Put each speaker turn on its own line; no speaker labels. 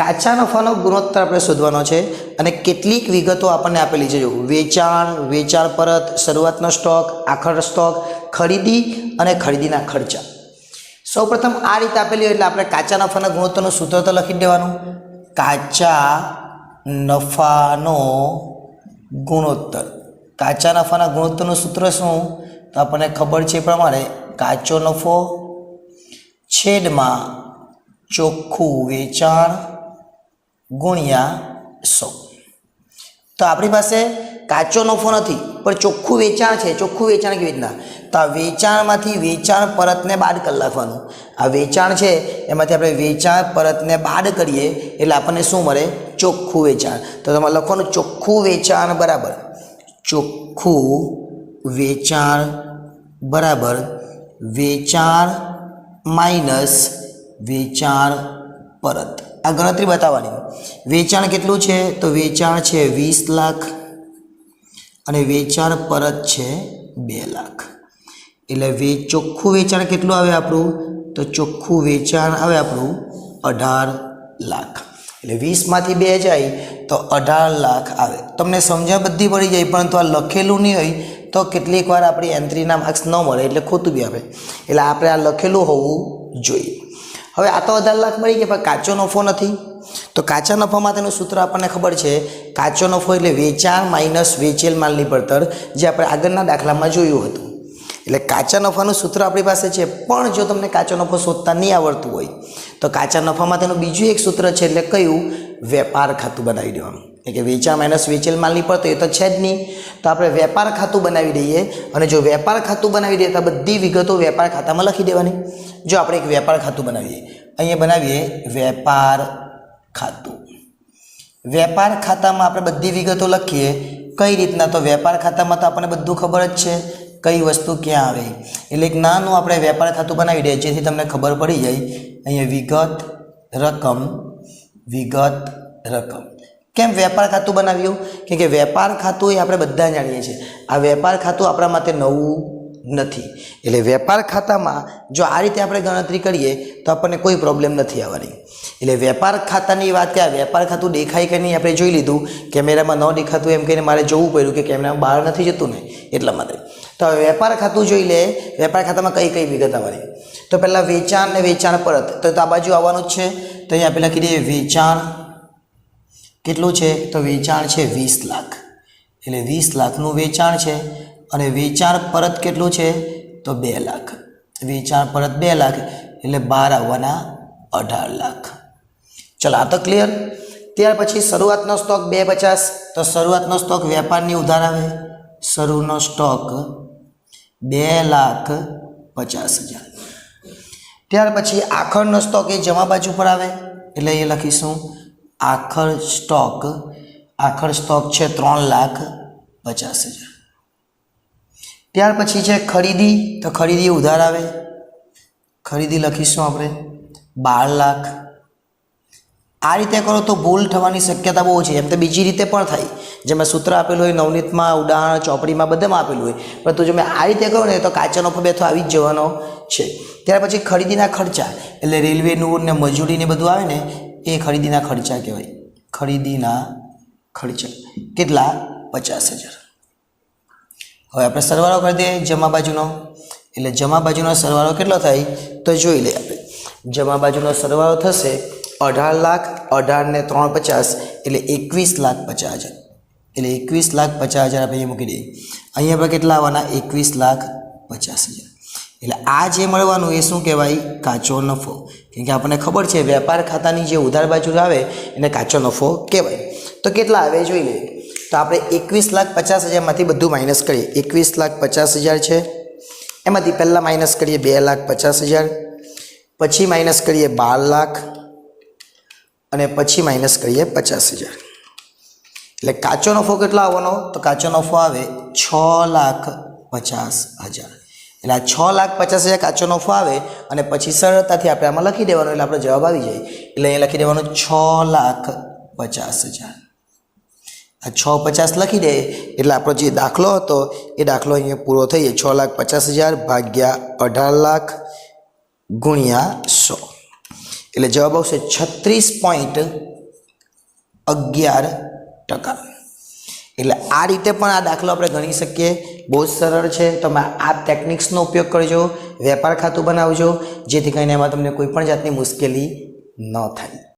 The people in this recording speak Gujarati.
કાચા નફાનો ગુણોત્તર આપણે શોધવાનો છે અને કેટલીક વિગતો આપણને આપેલી છે. જો વેચાણ વેચાણ પરત, શરૂઆતનો સ્ટોક, આખર સ્ટોક, ખરીદી અને ખરીદીના ખર્ચા. સૌપ્રથમ આ રીતે આપેલી હોય એટલે આપણે કાચા નફાના ગુણોત્તરનું સૂત્ર તો લખી દેવાનું. કાચા નફાનો ગુણોત્તર. કાચા નફાના ગુણોત્તરનું સૂત્ર શું? તો આપણને ખબર છે એ પ્રમાણે કાચો નફો છેદમાં ચોખ્ખું વેચાણ ગુણ્યા સો. તો આપણી પાસે કાચો નફો નથી, પણ ચોખ્ખું વેચાણ છે. ચોખ્ખું વેચાણ કેવી રીતના? તો આ વેચાણમાંથી વેચાણ પરતને બાદ કરી નાખવાનું. આ વેચાણ છે, એમાંથી આપણે વેચાણ પરતને બાદ કરીએ એટલે આપણને શું મળે? ચોખ્ખું વેચાણ. તો તમારે લખવાનું ચોખ્ખું વેચાણ બરાબર. ચોખ્ખું વેચાણ બરાબર. વેચાણ માઇનસ વેચાણ પરત. આ ગણતરી બતાવવાની. વેચાણ કેટલું છે? તો વેચાણ છે વીસ લાખ અને વેચાણ પરત છે બે લાખ. એટલે વે, ચોખ્ખું વેચાણ કેટલું આવે આપણું? તો ચોખ્ખું વેચાણ આવે આપણું અઢાર લાખ. એટલે વીસમાંથી બે જાય તો અઢાર લાખ આવે. તમને સમજણ બધી પડી જાય, પરંતુ આ લખેલું નહીં હોય તો કેટલીક વાર આપણી એન્ટ્રીના માર્ક્સ ન મળે, એટલે ખોટું બી આવે. એટલે આપણે આ લખેલું હોવું જોઈએ. હવે આ તો અઢાર લાખ મળી ગયા, પણ કાચો નફો નથી. તો કાચા નફા માટેનું સૂત્ર આપણને ખબર છે, કાચો નફો એટલે વેચાણ માઇનસ વેચેલ માલની પડતર, જે આપણે આગળના દાખલામાં જોયું હતું. એટલે કાચા નફાનું સૂત્ર આપણી પાસે છે, પણ જો તમને કાચો નફો શોધતા નહીં આવડતું હોય, તો કાચા નફામાં તેનું બીજું એક સૂત્ર છે, એટલે કયું? વેપાર ખાતું બનાવી દેવાનું. એટલે કે વેચાણ માઇનસ વેચેલ માલની પડતો એ તો છે જ નહીં. તો આપણે વેપાર ખાતું બનાવી દઈએ અને જો વેપાર ખાતું બનાવી દઈએ તો બધી વિગતો વેપાર ખાતામાં લખી દેવાની. જો આપણે એક વેપાર ખાતું બનાવીએ, અહીંયા બનાવીએ વેપાર ખાતું. વેપાર ખાતામાં આપણે બધી વિગતો લખીએ. કઈ રીતના તો વેપાર ખાતામાં તો આપણને બધું ખબર જ છે કઈ વસ્તુ ક્યાં આવે. એટલે એક નાનું આપણે વેપાર ખાતું બનાવી દઈએ, જેથી તમને ખબર પડી જાય. અહીંયા વિગત રકમ વિગત રકમ. કેમ વેપાર ખાતું બનાવ્યું? કેમ કે વેપાર ખાતું એ આપણે બધા જાણીએ છીએ. આ વેપાર ખાતું આપણા માટે નવું નથી. એટલે વેપાર ખાતામાં જો આ રીતે આપણે ગણતરી કરીએ, તો આપણને કોઈ પ્રોબ્લેમ નથી આવવાની. એટલે વેપાર ખાતાની વાત કે આ વેપાર ખાતું દેખાય કે નહીં, આપણે જોઈ લીધું. કેમેરામાં ન દેખાતું એમ કહીને મારે જોવું પડ્યું કે કેમેરામાં બહાર નથી જતું ને, એટલા માટે. તો હવે વેપાર ખાતું જોઈ લે, વેપાર ખાતામાં કઈ કઈ વિગત આવવાની? તો પહેલાં વેચાણ ને વેચાણ પરત. તો આ બાજુ આવવાનું જ છે. તો અહીંયા પહેલાં લખી વેચાણ કેટલું છે? તો વેચાણ છે વીસ લાખ. એટલે વીસ લાખનું વેચાણ છે અને વેચાણ પરત કેટલું છે? તો બે લાખ. વેચાણ પરત બે લાખ એટલે બાર આવવાના અઢાર લાખ. ચલો, આ તો ક્લિયર ત્યાર પછી શરૂઆતનો સ્ટોક બે પચાસ. તો શરૂઆતનો સ્ટોક વેપારની ઉધાર આવે. શરૂનો સ્ટોક બે લાખ પચાસ હજાર. ત્યાર પછી આખરનો સ્ટોક એ જમા બાજુ પર આવે. એટલે એ લખીશું. આખર સ્ટોક આખર સ્ટોક છે ત્રણ લાખ પચાસ હજાર. ત્યાર પછી છે ખરીદી, તો ખરીદી ઉધાર આવે. ખરીદી લખીશું આપણે. બાર લાખ. આ રીતે કરો તો ભૂલ થવાની શક્યતા બહુ છે. એમ તો બીજી રીતે પણ થાય. જેમાં સૂત્ર આપેલું હોય, નવનીતમાં ઉદાહરણ ચોપડીમાં, બધામાં આપેલું હોય. પરંતુ જો મેં આ રીતે કરો ને, તો કાચાનો નફો બેઠો આવી જ જવાનો છે. ત્યાર પછી ખરીદીના ખર્ચા, એટલે રેલવેનું ને મજૂરીને બધું આવે ને એ ખરીદીના ખર્ચા કહેવાય. ખરીદીના ખર્ચા. કેટલા? પચાસ હજાર. હવે આપણે સરવાળો કરી દઈએ જમા બાજુનો. એટલે જમા બાજુનો સરવાળો કેટલો થાય? તો જોઈ લઈએ આપણે. જમા બાજુનો સરવાળો થશે અઢાર લાખ અઢાર ને ત્રણ પચાસ, એટલે એકવીસ લાખ પચાસ હજાર. એટલે એકવીસ લાખ પચાસ હજાર આપણે મૂકી દઈએ. અહીંયા આપણે કેટલા આવવાના? એકવીસ લાખ પચાસ હજાર. એટલે આ જે મળવાનું એ શું કહેવાય? કાચો નફો. કેમ કે આપણને ખબર છે, વેપાર ખાતાની જે ઉધાર બાજુ આવે, એને કાચો નફો કહેવાય. તો કેટલા આવે જોઈ લઈએ. તો આપણે એકવીસ લાખ પચાસ હજારમાંથી બધું માઇનસ કરીએ. એકવીસ લાખ પચાસ હજાર છે. એમાંથી પહેલાં માઇનસ કરીએ બે લાખ પચાસ હજાર. પછી માઇનસ કરીએ બાર લાખ. અને પછી માઇનસ કરીએ પચાસ હજાર. એટલે કાચો નફો કેટલો આવવાનો? તો કાચો નફો આવે છ લાખ પચાસ હજાર. એટલે આ છ લાખ પચાસ હજાર કાચો નફો આવે અને પછી સરળતાથી આપણે આમાં લખી દેવાનું એટલે આપણો જવાબ આવી જાય. એટલે અહીંયા લખી દેવાનું છ લાખ પચાસ હજાર. આ છ પચાસ લખી દે એટલે આપણો જે દાખલો હતો, એ દાખલો અહીંયા પૂરો થઈ જાય. છ લાખ પચાસ હજાર ભાગ્યા અઢાર લાખ ગુણ્યા સો. એટલે જવાબ આવશે છત્રીસ પોઈન્ટ અગિયાર ટકા. એટલે આ રીતે પણ આ દાખલો આપણે ગણી શકીએ. બહુ જ સરળ છે. તમે આ ટેકનિક્સનો ઉપયોગ કરજો. વેપાર ખાતું બનાવજો. જેથી કરીને એમાં તમને કોઈ પણ જાતની મુશ્કેલી ન થાય.